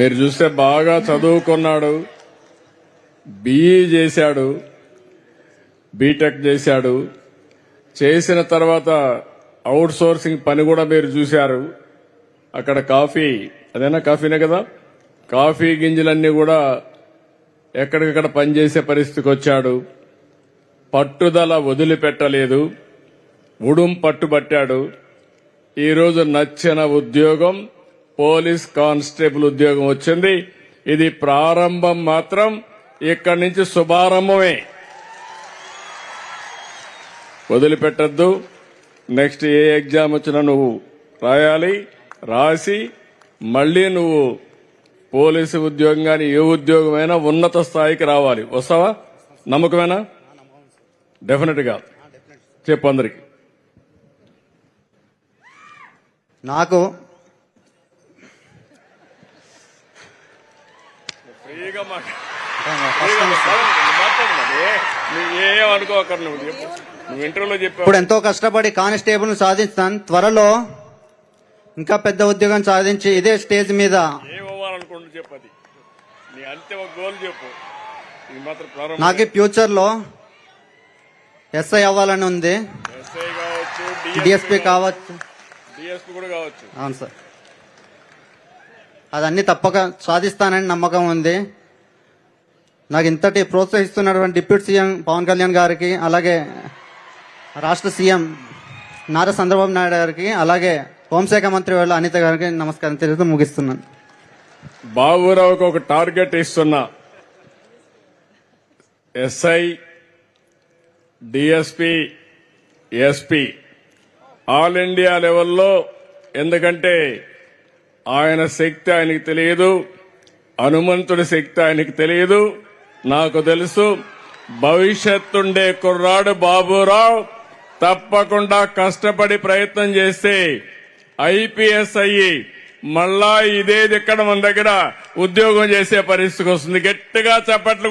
మీరు చూస్తే బాగా చదువుకున్నాడు. బీఈ చేశాడు. బీటెక్ చేశాడు. చేసిన తర్వాత అవుట్ సోర్సింగ్ పని కూడా మీరు చూశారు. అక్కడ కాఫీ అదేనా కాఫీనే కదా? కాఫీ గింజలన్నీ కూడా ఎక్కడికక్కడ పనిచేసే పరిస్థితికి వచ్చాడు. పట్టుదల వదిలిపెట్టలేదు. ఉడుం పట్టుబట్టాడు. ఈరోజు నచ్చిన ఉద్యోగం పోలీస్ కానిస్టేబుల్ ఉద్యోగం వచ్చింది. ఇది ప్రారంభం మాత్రం ఇక్కడి నుంచి శుభారంభమే. వదిలిపెట్టద్దు. నెక్స్ట్ ఏ ఎగ్జామ్ వచ్చినా నువ్వు రాయాలి. రాసి మళ్ళీ నువ్వు పోలీసు ఉద్యోగం కానీ ఏ ఉద్యోగమైనా ఉన్నత స్థాయికి రావాలి. వస్తావా? నమ్మకమేనా? డెఫినెట్గా చెప్పు అందరికి. నాకు ఫ్రీగా ఏమనుకోకరు నువ్వు చెప్పు నువ్వు ఇంటర్వ్యూలో చెప్పావు ఇప్పుడు ఎంతో కష్టపడి కానిస్టేబుల్ సాధిస్తాను త్వరలో ఇంకా పెద్ద ఉద్యోగం సాధించి ఇదే స్టేజ్ మీద ఏమవ్వాలనుకుంటూ చెప్పు అది నీ అంతిమ గోల్ చెప్పు. ఇది మాత్రం ప్రారంభం నాకు ఫ్యూచర్లో ఎస్ఐ అవ్వాలని ఉంది. డిఎస్పీ కావచ్చు. డిఎస్పీ కూడా కావచ్చు. అవును సార్. అదన్నీ తప్పక సాధిస్తానని నమ్మకం ఉంది. నాకు ఇంతటి ప్రోత్సహిస్తున్నటువంటి డిప్యూటీ సీఎం పవన్ కళ్యాణ్ గారికి అలాగే రాష్ట్ర సీఎం నారా చంద్రబాబు నాయుడు గారికి అలాగే హోంశాఖ మంత్రి వాళ్ళ అనిత గారికి నమస్కారం తెలుగుతూ ముగిస్తున్నాను. బాబురావుకు ఒక టార్గెట్ ఇస్తున్నా. SI DSP SP. All India లెవెల్లో ఎందుకంటే ఆయన శక్తి ఆయనకి తెలియదు హనుమంతుడి శక్తి ఆయనకి తెలియదు. నాకు తెలుసు భవిష్యత్తుండే కుర్రాడు బాబురావు తప్పకుండా కష్టపడి ప్రయత్నం చేస్తే ఐపీఎస్ అయ్యి మళ్ళా ఇదే ఇక్కడ మన దగ్గర ఉద్యోగం చేసే పరిస్థితికి వస్తుంది. గట్టిగా చప్పట్లు